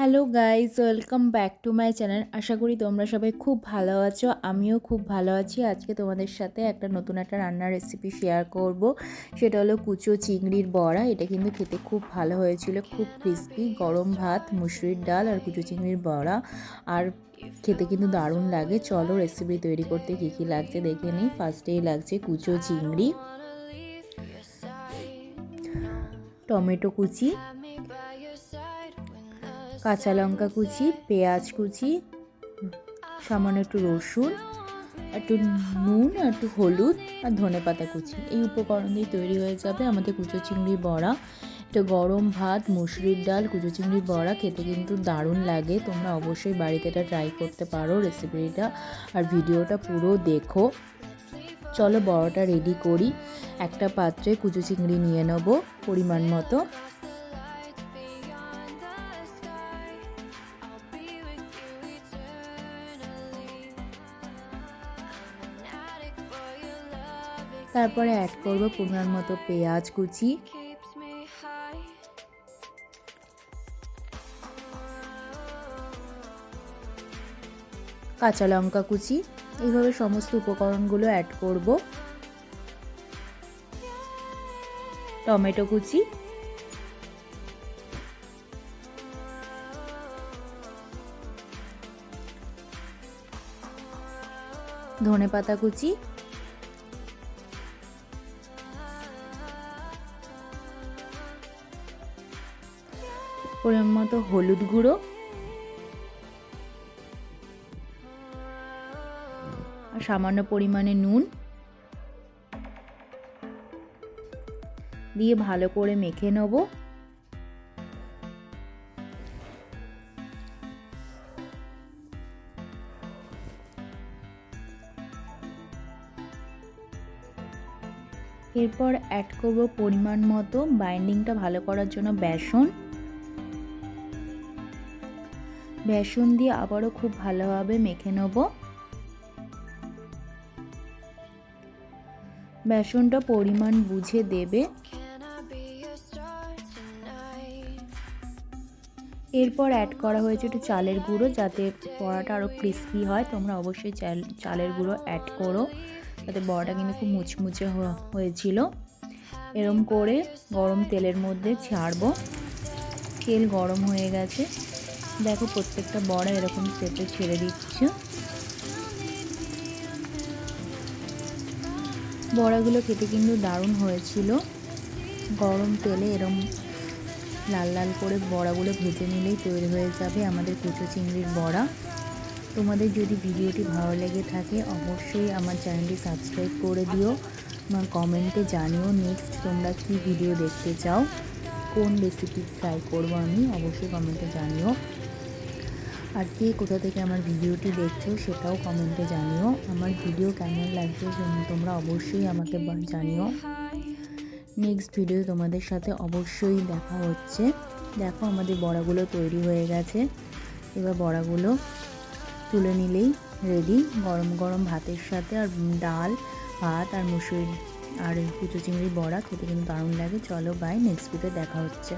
Hello guys welcome back to my channel আশা করি তোমরা সবাই খুব ভালো আছো। আমিও খুব ভালো আছি। আজকে তোমাদের সাথে একটা নতুন একটা রান্নার রেসিপি শেয়ার করব। সেটা হলো কুচো চিংড়ির বড়া। এটা কিন্তু খেতে খুব ভালো হয়েছিল। খুব ক্রিস্পি গরম ভাত, মুসুরির ডাল আর কুচো চিংড়ির বড়া। আর খেতে কিন্তু দারুণ লাগে। চলো রেসিপি তৈরি করতে কী কী লাগছে দেখে নিই। ফার্স্টেই লাগছে কুচো চিংড়ি, টমেটো কুচি কাঁচা লঙ্কা কুচি, পেঁয়াজ কুচি, সামান্য একটু রসুন, একটু নুন, আর একটু হলুদ, আর ধনে পাতা কুচি। এই উপকরণ দিয়ে তৈরি হয়ে যাবে আমাদের কুচো চিংড়ি বড়া। এটা গরম ভাত, মুসুরির ডাল, কুচো চিংড়ি বড়া খেতে কিন্তু দারুণ লাগে। তোমরা অবশ্যই বাড়িতে এটা ট্রাই করতে পারো রেসিপিটা আর ভিডিওটা পুরো দেখো। চলো বড়াটা রেডি করি। একটা পাত্রে কুচো চিংড়ি নিয়ে নেব পরিমাণ মতো। তারপরে অ্যাড করব পরিমাণ মতো পেঁয়াজ কুচি। কাঁচা লঙ্কা কুচি। এইভাবে সমস্ত উপকরণগুলো অ্যাড করব। টমেটো কুচি। ধনে পাতা কুচি। পরিমাণ মতো হলুদ গুঁড়ো। আর সামান্য পরিমাণে নুন। দিয়ে ভালো করে মেখে নেব। এরপর অ্যাড করব পরিমাণ মতো বাইন্ডিংটা ভালো করার জন্য বেসন। বেসন দিয়ে আবারও খুব ভালোভাবে মেখে নেব। বেসনটা পরিমাণ বুঝে দেবে। এরপর অ্যাড করা হয়েছে একটু চালের গুঁড়ো, যাতে বড়াটা আরও ক্রিস্পি হয়। তোমরা অবশ্যই চাল চালের গুঁড়ো অ্যাড করো, যাতে বড়াটা কিন্তু খুব মুচমুচে হয়েছিল। এরম করে গরম তেলের মধ্যে ছাড়বো। তেল গরম হয়ে গেছে। দেখো, প্রত্যেকটা বড়া এরকম সেপে ছেড়ে দিচ্ছে। বড়াগুলো খেতে কিন্তু দারুণ হয়েছিল। গরম তেলে এরম লাল লাল করে বড়াগুলো ভেজে নিলেই তৈরি হয়ে যাবে আমাদের কুচো চিংড়ির বড়া। তোমাদের যদি ভিডিওটি ভালো লেগে থাকে, অবশ্যই আমার চ্যানেলটি সাবস্ক্রাইব করে দিও আমার কমেন্টে জানিও নেক্সট তোমরা কি ভিডিও দেখতে চাও, কোন রেসিপি ট্রাই করব আমি, অবশ্যই কমেন্টে জানিও। আর কে কোথা থেকে আমার ভিডিওটি দেখছ সেটাও কমেন্টে জানিও। আমার ভিডিও কেমন লাগছে তোমরা অবশ্যই আমাকে জানিও। নেক্সট ভিডিও তোমাদের সাথে অবশ্যই দেখা হচ্ছে। দেখো আমাদের বড়াগুলো তৈরি হয়ে গেছে। এবার বড়াগুলো তুলে নিলেই রেডি গরম গরম ভাতের সাথে আর ডাল, ভাত আর মুসুর আর কুচো চিংড়ি বড়া খেতে কিন্তু দারুণ লাগে। চলো বাই নেক্সট ভিডিও দেখা হচ্ছে।